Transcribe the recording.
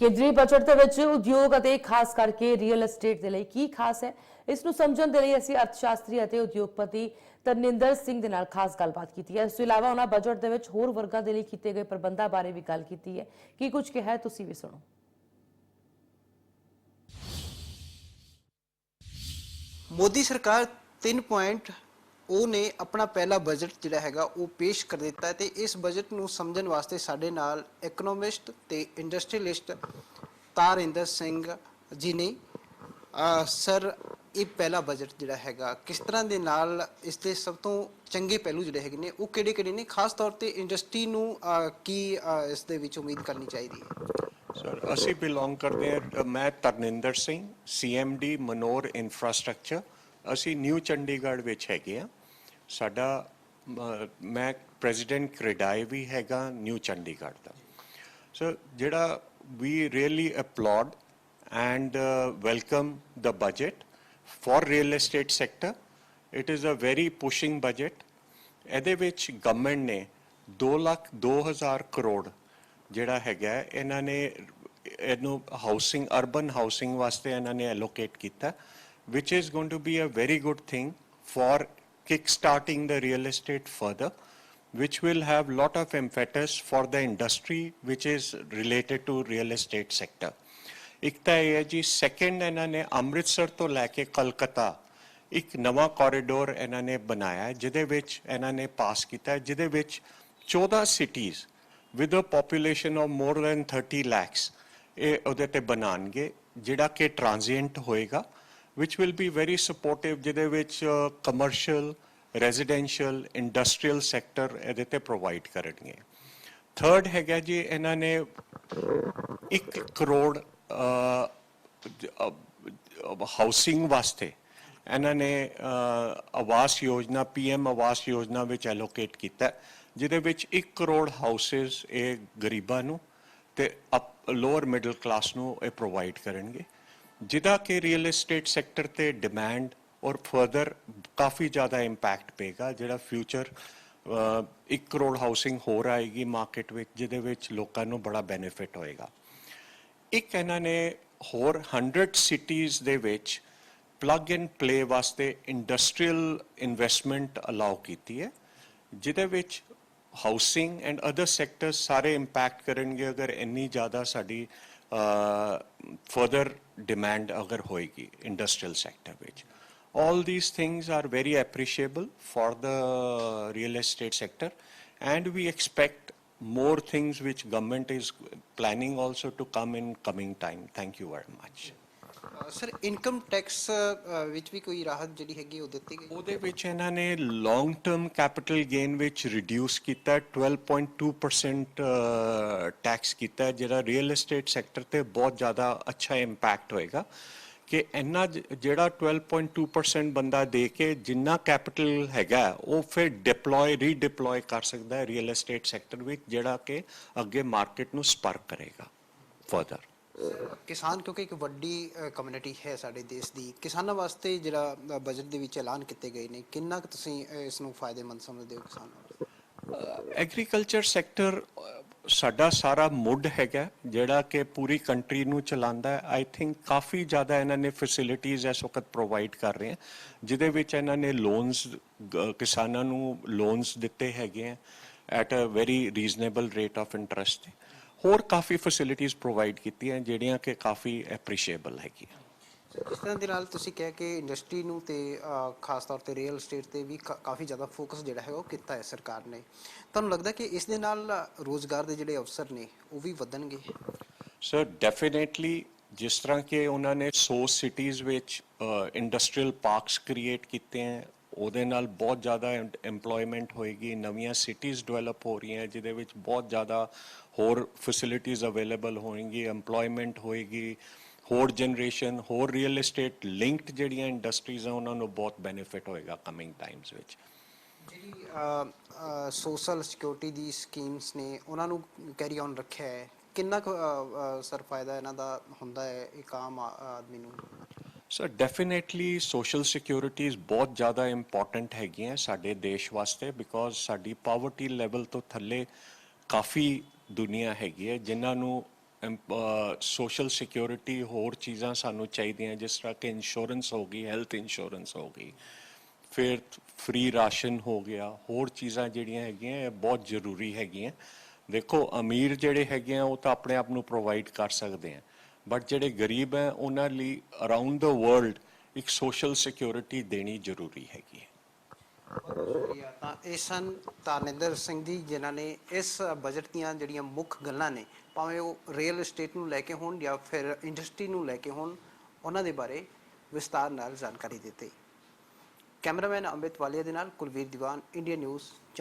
ਕੇਂਦਰੀ ਬਜਟ ਦੇ ਵਿੱਚ ਉਦਯੋਗ ਅਤੇ ਖਾਸ ਕਰਕੇ ਰੀਅਲ ਐਸਟੇਟ ਦੇ ਲਈ ਕੀ ਖਾਸ ਹੈ? ਇਸ ਨੂੰ ਸਮਝਣ ਦੇ ਲਈ ਅਸੀਂ ਅਰਥਸ਼ਾਸਤਰੀ ਅਤੇ ਉਦਯੋਗਪਤੀ ਤਰਨਿੰਦਰ ਸਿੰਘ ਦੇ ਨਾਲ ਖਾਸ ਗੱਲਬਾਤ ਕੀਤੀ ਹੈ। ਇਸ ਤੋਂ ਇਲਾਵਾ ਉਹਨਾਂ ਬਜਟ ਦੇ ਵਿੱਚ ਹੋਰ ਵਰਗਾਂ ਦੇ ਲਈ ਕੀਤੇ ਗਏ ਪ੍ਰਬੰਧਾਂ ਬਾਰੇ ਵੀ ਗੱਲ ਕੀਤੀ ਹੈ। ਕੀ ਕੁਝ ਕਿਹਾ ਤੁਸੀਂ ਵੀ ਸੁਣੋ। ਮੋਦੀ ਸਰਕਾਰ 3 ਉਹਨੇ ਆਪਣਾ ਪਹਿਲਾ ਬਜਟ ਜਿਹੜਾ ਹੈਗਾ ਉਹ ਪੇਸ਼ ਕਰ ਦਿੱਤਾ ਹੈ ਤੇ ਇਸ ਬਜਟ ਨੂੰ ਸਮਝਣ ਵਾਸਤੇ ਸਾਡੇ ਨਾਲ ਇਕਨੋਮਿਸਟ ਤੇ ਇੰਡਸਟਰੀਅਲਿਸਟ ਤਾਰਿੰਦਰ ਸਿੰਘ ਜੀ ਨੇ ਸਰ ਇਹ ਪਹਿਲਾ ਬਜਟ ਜਿਹੜਾ ਹੈਗਾ ਕਿਸ ਤਰ੍ਹਾਂ ਦੇ ਨਾਲ ਇਸ ਦੇ ਸਭ ਤੋਂ ਚੰਗੇ ਪਹਿਲੂ ਜਿਹੜੇ ਹੈਗੇ ਨੇ, ਉਹ ਕਿਹੜੇ ਕਿਹੜੇ ਨੇ? ਖਾਸ ਤੌਰ ਤੇ ਇੰਡਸਟਰੀ ਨੂੰ ਕੀ ਇਸ ਦੇ ਵਿੱਚ ਉਮੀਦ ਕਰਨੀ ਚਾਹੀਦੀ ਹੈ? ਸਰ ਅਸੀਂ ਬਿਲੋਂਗ ਕਰਦੇ ਹਾਂ ਮੈਂ Tarninder Singh CMD Manor infrastructure ਅਸੀਂ ਨਿਊ ਚੰਡੀਗੜ੍ਹ ਵਿੱਚ ਹੈਗੇ ਆ ਸਾਡਾ ਮੈਂ ਪ੍ਰੈਜ਼ੀਡੈਂਟ ਕ੍ਰੇਡਾਈ ਵੀ ਹੈਗਾ ਨਿਊ ਚੰਡੀਗੜ੍ਹ ਦਾ। ਸੋ ਜਿਹੜਾ ਵੀ really applaud and welcome the budget for real estate sector it is a very pushing budget ਇਹਦੇ ਵਿੱਚ ਗਵਰਨਮੈਂਟ ਨੇ 2 ਲੱਖ 2000 ਕਰੋੜ ਜਿਹੜਾ ਹੈਗਾ, ਇਹਨਾਂ ਨੇ, ਇਹਨੂੰ ਹਾਊਸਿੰਗ ਅਰਬਨ ਹਾਊਸਿੰਗ ਵਾਸਤੇ ਇਹਨਾਂ ਨੇ ਐਲੋਕੇਟ ਕੀਤਾ, which is going to be a very good thing for kick-starting the real estate further which will have lot of impetus for the industry which is related to real estate sector. ਇੱਕ ਤਾਂ ਇਹ ਹੈ ਜੀ second ਇਹਨਾਂ ਨੇ ਅੰਮ੍ਰਿਤਸਰ ਤੋਂ ਲੈ ਕੇ ਕਲਕੱਤਾ ਇੱਕ ਨਵਾਂ ਕੋਰੀਡੋਰ ਇਹਨਾਂ ਨੇ ਬਣਾਇਆ ਹੈ, ਜਿਹਦੇ ਵਿੱਚ ਇਹਨਾਂ ਨੇ ਪਾਸ ਕੀਤਾ ਹੈ, ਜਿਹਦੇ ਵਿੱਚ 14 cities with a population of more than 30 lakhs ਇਹ ਉਹਦੇ ਤੇ ਬਣਾਉਣਗੇ ਜਿਹੜਾ ਕਿ ਟ੍ਰਾਂਜ਼ੀਐਂਟ ਹੋਏਗਾ which will be very supportive, ਜਿਹਦੇ ਵਿੱਚ ਕਮਰਸ਼ੀਅਲ ਰੈਜ਼ੀਡੈਂਸ਼ੀਅਲ ਇੰਡਸਟਰੀਅਲ ਸੈਕਟਰ ਇਹਦੇ ਤੇ ਪ੍ਰੋਵਾਈਡ ਕਰਨਗੇ। ਥਰਡ ਹੈਗਾ ਜੀ, ਇਹਨਾਂ ਨੇ 1 ਕਰੋੜ ਹਾਊਸਿੰਗ ਵਾਸਤੇ ਇਹਨਾਂ ਨੇ ਆਵਾਸ ਯੋਜਨਾ ਪੀਐਮ ਆਵਾਸ ਯੋਜਨਾ ਵਿੱਚ ਐਲੋਕੇਟ ਕੀਤਾ, ਜਿਹਦੇ ਵਿੱਚ 1 ਕਰੋੜ ਹਾਊਸਸ ਇਹ ਗਰੀਬਾਂ ਨੂੰ ਤੇ ਲੋਅਰ ਮਿਡਲ ਕਲਾਸ ਨੂੰ ਇਹ ਪ੍ਰੋਵਾਈਡ ਕਰਨਗੇ। ਜਿਹਦਾ ਕਿ ਰੀਅਲ ਏਸਟੇਟ ਸੈਕਟਰ ਤੇ ਡਿਮਾਂਡ ਔਰ ਫਰਦਰ ਕਾਫੀ ਜ਼ਿਆਦਾ ਇੰਪੈਕਟ ਪਏਗਾ, ਜਿਹੜਾ ਫਿਊਚਰ 1 ਕਰੋੜ ਹਾਊਸਿੰਗ ਹੋਰ ਆਏਗੀ ਮਾਰਕੀਟ ਵਿੱਚ, ਜਿਹਦੇ ਵਿੱਚ ਲੋਕਾਂ ਨੂੰ ਬੜਾ ਬੈਨੀਫਿਟ ਹੋਏਗਾ। ਇੱਕ ਇਹਨਾਂ ਨੇ ਹੋਰ 100 ਸਿਟੀਜ਼ ਦੇ ਵਿੱਚ ਪਲੱਗ ਐਂਡ ਪਲੇ ਵਾਸਤੇ ਇੰਡਸਟਰੀਅਲ ਇਨਵੈਸਟਮੈਂਟ ਅਲਾਉ ਕੀਤੀ ਹੈ, ਜਿਹਦੇ ਵਿੱਚ ਹਾਊਸਿੰਗ ਐਂਡ ਅਦਰ ਸੈਕਟਰਸ ਸਾਰੇ ਇੰਪੈਕਟ ਕਰਨਗੇ, ਅਗਰ ਇੰਨੀ ਜ਼ਿਆਦਾ ਸਾਡੀ Uh, further demand agar hoegi industrial sector which all these things are very appreciable for the real estate sector and we expect more things which government is planning also to come in coming time. Thank you very much. Sir income tax ਵਿੱਚ ਵੀ ਕੋਈ ਰਾਹਤ ਜਿਹੜੀ ਹੈਗੀ ਉਹ ਦਿੱਤੀ ਗਈ? ਉਹਦੇ ਵਿੱਚ ਇਹਨਾਂ ਨੇ ਲੌਂਗ ਟਰਮ ਕੈਪੀਟਲ ਗੇਨ ਵਿੱਚ ਰਿਡਿਊਸ ਕੀਤਾ ਹੈ, 12.2% ਟੈਕਸ ਕੀਤਾ ਜਿਹੜਾ ਰੀਅਲ ਏਸਟੇਟ ਸੈਕਟਰ ਤੇ ਬਹੁਤ ਜ਼ਿਆਦਾ ਅੱਛਾ ਇੰਪੈਕਟ ਹੋਏਗਾ ਕਿ ਇੰਨਾ ਜ- ਜਿਹੜਾ 12.2% ਬੰਦਾ ਦੇ ਕੇ ਜਿੰਨਾ ਕੈਪੀਟਲ ਹੈਗਾ ਉਹ ਫਿਰ ਡਿਪਲੋਏ ਰੀਡਿਪਲੋਏ ਕਰ ਸਕਦਾ ਹੈ ਰੀਅਲ ਏਸਟੇਟ ਸੈਕਟਰ ਵਿੱਚ ਜਿਹੜਾ ਕਿ ਅੱਗੇ ਮਾਰਕੀਟ ਨੂੰ ਸਪਰਕ ਕਰੇਗਾ ਫਰਦਰ ਕਿਸਾਨ ਕਿਉਂਕਿ ਇੱਕ ਵੱਡੀ ਕਮਿਊਨਿਟੀ ਹੈ ਸਾਡੇ ਦੇਸ਼ ਦੀ, ਕਿਸਾਨਾਂ ਵਾਸਤੇ ਜਿਹੜਾ ਬਜਟ ਦੇ ਵਿੱਚ ਐਲਾਨ ਕੀਤੇ ਗਏ ਨੇ, ਕਿੰਨਾ ਕੁ ਤੁਸੀਂ ਇਸ ਨੂੰ ਫਾਇਦੇਮੰਦ ਸਮਝਦੇ ਹੋ ਕਿਸਾਨਾਂ ਨੂੰ? ਐਗਰੀਕਲਚਰ ਸੈਕਟਰ ਸਾਡਾ ਸਾਰਾ ਮੁੱਢ ਹੈਗਾ, ਜਿਹੜਾ ਕਿ ਪੂਰੀ ਕੰਟਰੀ ਨੂੰ ਚਲਾਉਂਦਾ ਹੈ। ਆਈ ਥਿੰਕ ਕਾਫੀ ਜ਼ਿਆਦਾ ਇਹਨਾਂ ਨੇ ਫੈਸਿਲਿਟੀਆਂ ਇਸ ਵਕਤ ਪ੍ਰੋਵਾਈਡ ਕਰ ਰਹੇ ਹੈ, ਜਿਹਦੇ ਵਿੱਚ ਇਹਨਾਂ ਨੇ ਲੋਨਸ ਕਿਸਾਨਾਂ ਨੂੰ ਲੋਨਸ ਦਿੱਤੇ ਹੈਗੇ ਹੈ at a very reasonable rate of interest ਹੋਰ ਕਾਫੀ ਫੈਸਿਲਿਟੀਆਂ ਪ੍ਰੋਵਾਈਡ ਕੀਤੀਆਂ ਜਿਹੜੀਆਂ ਕਿ ਕਾਫੀ ਐਪਰੀਸ਼ੀਏਬਲ ਹੈਗੀਆਂ। ਇਸ ਤਰ੍ਹਾਂ ਦੇ ਨਾਲ ਤੁਸੀਂ ਕਿਹਾ ਕਿ ਇੰਡਸਟਰੀ ਨੂੰ ਤੇ ਖਾਸ ਤੌਰ ਤੇ ਰੀਅਲ ਏਸਟੇਟ ਤੇ ਵੀ ਕਾਫੀ ਜ਼ਿਆਦਾ ਫੋਕਸ ਜਿਹੜਾ ਹੈ ਉਹ ਕੀਤਾ ਹੈ ਸਰਕਾਰ ਨੇ। ਤੁਹਾਨੂੰ ਲੱਗਦਾ ਕਿ ਇਸ ਦੇ ਨਾਲ ਰੋਜ਼ਗਾਰ ਦੇ ਜਿਹੜੇ ਅਵਸਰ ਨੇ ਉਹ ਵੀ ਵਧਣਗੇ? ਸਰ ਡੈਫੀਨੇਟਲੀ ਜਿਸ ਤਰ੍ਹਾਂ ਕਿ ਉਹਨਾਂ ਨੇ 100 ਸਿਟੀਜ਼ ਵਿੱਚ ਇੰਡਸਟਰੀਅਲ ਪਾਰਕਸ ਕ੍ਰੀਏਟ ਕੀਤੇ ਹੈ ਉਹਦੇ ਨਾਲ ਬਹੁਤ ਜ਼ਿਆਦਾ EMPLOYMENT ਹੋਏਗੀ, ਨਵੀਆਂ ਸਿਟੀਜ਼ ਡਿਵੈਲਪ ਹੋ ਰਹੀਆਂ, ਜਿਹਦੇ ਵਿੱਚ ਬਹੁਤ ਜ਼ਿਆਦਾ ਹੋਰ ਫੈਸਿਲਿਟੀਆਂ ਅਵੇਲੇਬਲ ਹੋਣਗੀ EMPLOYMENT ਹੋਏਗੀ, ਹੋਰ ਜਨਰੇਸ਼ਨ ਹੋਰ ਰੀਅਲ ਏਸਟੇਟ ਲਿੰਕਡ ਜਿਹੜੀਆਂ ਇੰਡਸਟਰੀਜ਼ ਆ, ਉਹਨਾਂ ਨੂੰ ਬਹੁਤ ਬੈਨੀਫਿਟ ਹੋਏਗਾ ਕਮਿੰਗ ਟਾਈਮਸ ਵਿੱਚ। ਜਿਹੜੀ ਸੋਸ਼ਲ ਸਿਕਿਉਰਿਟੀ ਦੀ ਸਕੀਮਸ ਨੇ, ਉਹਨਾਂ ਨੂੰ ਕੈਰੀ ਔਨ ਰੱਖਿਆ ਹੈ। ਕਿੰਨਾ ਕੁ ਸਰ, ਫਾਇਦਾ ਇਹਨਾਂ ਦਾ ਹੁੰਦਾ ਹੈ ਇੱਕ ਆਮ ਆਦਮੀ ਨੂੰ? ਸਰ ਡੈਫੀਨੇਟਲੀ ਸੋਸ਼ਲ ਸਿਕਿਉਰਿਟੀਜ਼ ਬਹੁਤ ਜ਼ਿਆਦਾ ਇੰਪੋਰਟੈਂਟ ਹੈਗੀਆਂ ਸਾਡੇ ਦੇਸ਼ ਵਾਸਤੇ ਬਿਕੋਜ਼ ਸਾਡੀ ਪਾਵਰਟੀ ਲੈਵਲ ਤੋਂ ਥੱਲੇ ਕਾਫੀ ਦੁਨੀਆ ਹੈਗੀ ਹੈ, ਜਿਨ੍ਹਾਂ ਨੂੰ ਸੋਸ਼ਲ ਸਿਕਿਉਰਿਟੀ ਹੋਰ ਚੀਜ਼ਾਂ ਸਾਨੂੰ ਚਾਹੀਦੀਆਂ, ਜਿਸ ਤਰ੍ਹਾਂ ਕਿ ਇੰਸ਼ੋਰੈਂਸ ਹੋ ਗਈ ਹੈਲਥ ਇੰਸ਼ੋਰੈਂਸ ਹੋ ਗਈ, ਫਿਰ ਫ੍ਰੀ ਰਾਸ਼ਨ ਹੋ ਗਿਆ, ਹੋਰ ਚੀਜ਼ਾਂ ਜਿਹੜੀਆਂ ਹੈਗੀਆਂ, ਇਹ ਬਹੁਤ ਜ਼ਰੂਰੀ ਹੈਗੀਆਂ। ਦੇਖੋ, ਅਮੀਰ ਜਿਹੜੇ ਹੈਗੇ ਆ, ਉਹ ਤਾਂ ਆਪਣੇ ਆਪ ਨੂੰ ਪ੍ਰੋਵਾਈਡ ਕਰ ਸਕਦੇ ਆ। ਬਟ ਜਿਹੜੇ ਗਰੀਬ ਹੈ, ਉਹਨਾਂ ਲਈ ਅਰਾਊਂਡ ਦਾ ਵਰਲਡ ਇੱਕ ਸੋਸ਼ਲ ਸਿਕਿਉਰਿਟੀ ਦੇਣੀ ਜ਼ਰੂਰੀ ਹੈਗੀ ਹੈ। ਸ਼ੁਕਰੀਆ। ਤਾਂ ਇਹ ਸਨ ਤਾਨਿੰਦਰ ਸਿੰਘ ਜੀ, ਜਿਨ੍ਹਾਂ ਨੇ ਇਸ ਬਜਟ ਦੀਆਂ ਜਿਹੜੀਆਂ ਮੁੱਖ ਗੱਲਾਂ ਨੇ, ਭਾਵੇਂ ਉਹ ਰੀਅਲ ਏਸਟੇਟ ਨੂੰ ਲੈ ਕੇ ਹੋਣ ਜਾਂ ਫਿਰ ਇੰਡਸਟਰੀ ਨੂੰ ਲੈ ਕੇ ਹੋਣ, ਉਹਨਾਂ ਦੇ ਬਾਰੇ ਵਿਸਤਾਰ ਨਾਲ ਜਾਣਕਾਰੀ ਦਿੱਤੀ। ਕੈਮਰਾਮੈਨ ਅੰਮ੍ਰਿਤ ਵਾਲੀਆ ਦੇ ਨਾਲ ਕੁਲਵੀਰ ਦੀਵਾਨ ਇੰਡੀਆ ਨਿਊਜ਼